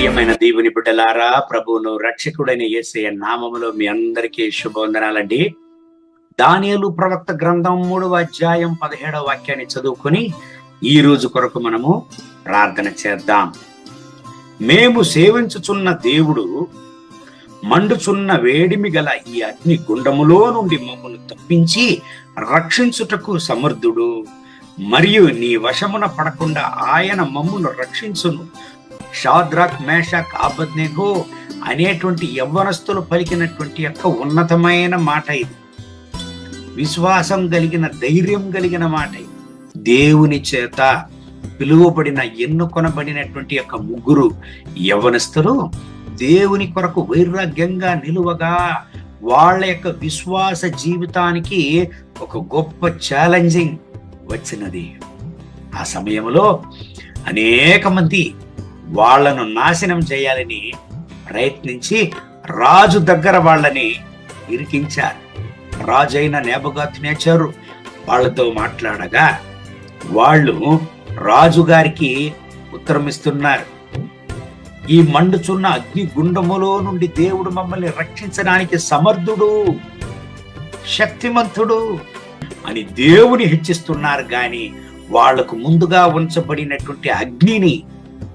ప్రియమైన దేవుని బిడ్డలారా ప్రభువును రక్షకుడైన ఏసయ నామములో మీ అందరికీ శుభవందనాలండి. దానియలు ప్రవక్త గ్రంథం మూడవ అధ్యాయం పదిహేడవ వాక్యాన్ని చదువుకొని ఈ రోజు కొరకు మనము ప్రార్థన చేద్దాం. మేము సేవించుచున్న దేవుడు మండుచున్న వేడిమి గల ఈ అగ్ని గుండములో నుండి మమ్మల్ని తప్పించి రక్షించుటకు సమర్థుడు. మరియు నీ వశమున పడకుండా ఆయన మమ్మును రక్షించును. షాద్రాక్ మేషాక్ ఆబద్నేగో అనేటువంటి యవ్వనస్తులు పలికినటువంటి యొక్క ఉన్నతమైన మాట ఇది. విశ్వాసం కలిగిన ధైర్యం కలిగిన మాట ఇది. దేవుని చేత పిలువబడిన ఎన్నుకొనబడినటువంటి యొక్క ముగ్గురు యవ్వనస్తులు దేవుని కొరకు వైరాగ్యంగా నిలువగా వాళ్ళ యొక్క విశ్వాస జీవితానికి ఒక గొప్ప ఛాలెంజింగ్ వచ్చినది. ఆ సమయంలో అనేక మంది వాళ్ళను నాశనం చేయాలని ప్రయత్నించి రాజు దగ్గర వాళ్ళని ఇరికించారు. రాజు అయిన నేబగాతినేచారు వాళ్ళతో మాట్లాడగా వాళ్ళు రాజుగారికి ఉత్తరం ఇస్తున్నారు. ఈ మండుచున్న అగ్ని గుండములో నుండి దేవుడు మమ్మల్ని రక్షించడానికి సమర్థుడు శక్తిమంతుడు అని దేవుని హెచ్చిస్తున్నారు. గాని వాళ్ళకు ముందుగా ఉంచబడినటువంటి అగ్నిని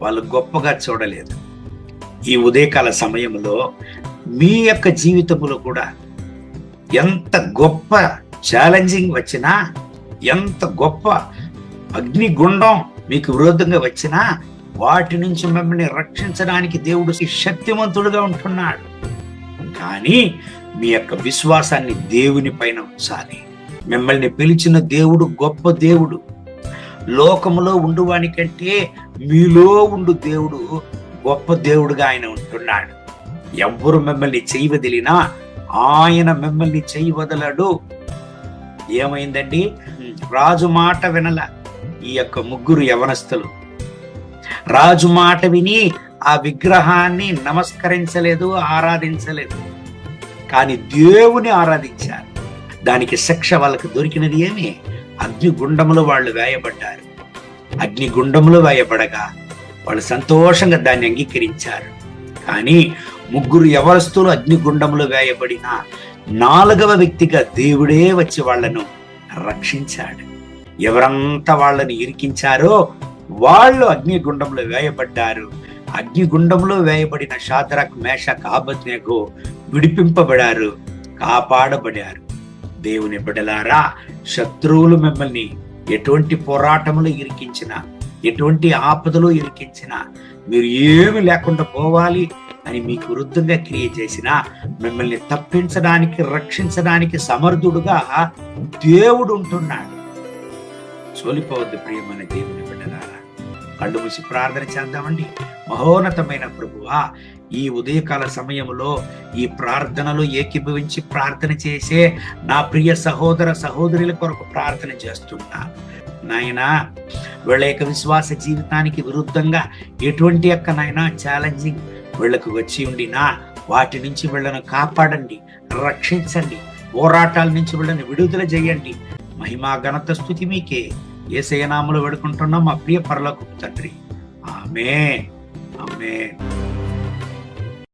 వాళ్ళు గొప్పగా చూడలేదు. ఈ ఉదయకాల సమయంలో మీ యొక్క జీవితంలో కూడా ఎంత గొప్ప ఛాలెంజింగ్ వచ్చినా ఎంత గొప్ప అగ్నిగుండం మీకు విరోధంగా వచ్చినా వాటి నుంచి మిమ్మల్ని రక్షించడానికి దేవుడు శక్తివంతుడుగా ఉంటున్నాడు. కానీ మీ యొక్క విశ్వాసాన్ని దేవుని పైన ఉంచాలి. మిమ్మల్ని పిలిచిన దేవుడు గొప్ప దేవుడు. లోకములో ఉండువానికంటే మీలో ఉండు దేవుడు గొప్ప దేవుడుగా ఆయన ఉంటున్నాడు. ఎవ్వరు మిమ్మల్ని చేయి వదిలినా ఆయన మిమ్మల్ని చేయి వదలడు ఏమైందండి రాజు మాట వినల ఈ యొక్క ముగ్గురు యవనస్తులు. రాజు మాట విని ఆ విగ్రహాన్ని నమస్కరించలేదు ఆరాధించలేదు. కానీ దేవుని ఆరాధించారు. దానికి శిక్ష వాళ్ళకి దొరికినది ఏమి? అగ్నిగుండములు వాళ్ళు వేయబడ్డారు. అగ్నిగుండములు వేయబడగా వాళ్ళు సంతోషంగా దాన్ని అంగీకరించారు. కానీ ముగ్గురు ఎవరస్తులు అగ్నిగుండములు వేయబడిన నాలుగవ వ్యక్తిగా దేవుడే వచ్చి వాళ్ళను రక్షించాడు. ఎవరంతా వాళ్ళని ఇరికించారో వాళ్ళు అగ్నిగుండంలో వేయబడ్డారు. అగ్నిగుండంలో వేయబడిన షాదరక్ మేషక్ ఆబద్నేగో విడిపింపబడారు కాపాడబడారు. దేవుని బిడలారా శత్రువులు మిమ్మల్ని ఎటువంటి పోరాటములు ఇరికించిన ఎటువంటి ఆపదలు ఇరికించిన మీరు ఏమి లేకుండా పోవాలి అని మీకు వృద్ధంగా క్రియ చేసిన మిమ్మల్ని తప్పించడానికి రక్షించడానికి సమర్థుడుగా దేవుడు ఉంటున్నాడు. సోలిపోవద్దు ప్రియమైన దేవుని బిడ్డలారా కళ్ళు మూసి ప్రార్థన చేద్దామండి. మహోన్నతమైన ప్రభువా ఈ ఉదయకాల సమయంలో ఈ ప్రార్థనలు ఏకీభవించి ప్రార్థన చేసే నా ప్రియ సహోదర సహోదరుల కొరకు ప్రార్థన చేస్తున్నా. నాయనా వీళ్ళ యొక్క విశ్వాస జీవితానికి విరుద్ధంగా ఎటువంటి యొక్క నాయన ఛాలెంజింగ్ వీళ్ళకు వచ్చి ఉండినా వాటి నుంచి వీళ్ళను కాపాడండి రక్షించండి పోరాటాల నుంచి వీళ్ళని విడుదల చేయండి. మహిమా ఘనత స్థుతి మీకే. ఏ శయనాములు వేడుకుంటున్నాం మా ప్రియ పరలోకపు తండ్రి. ఆమె ఆమె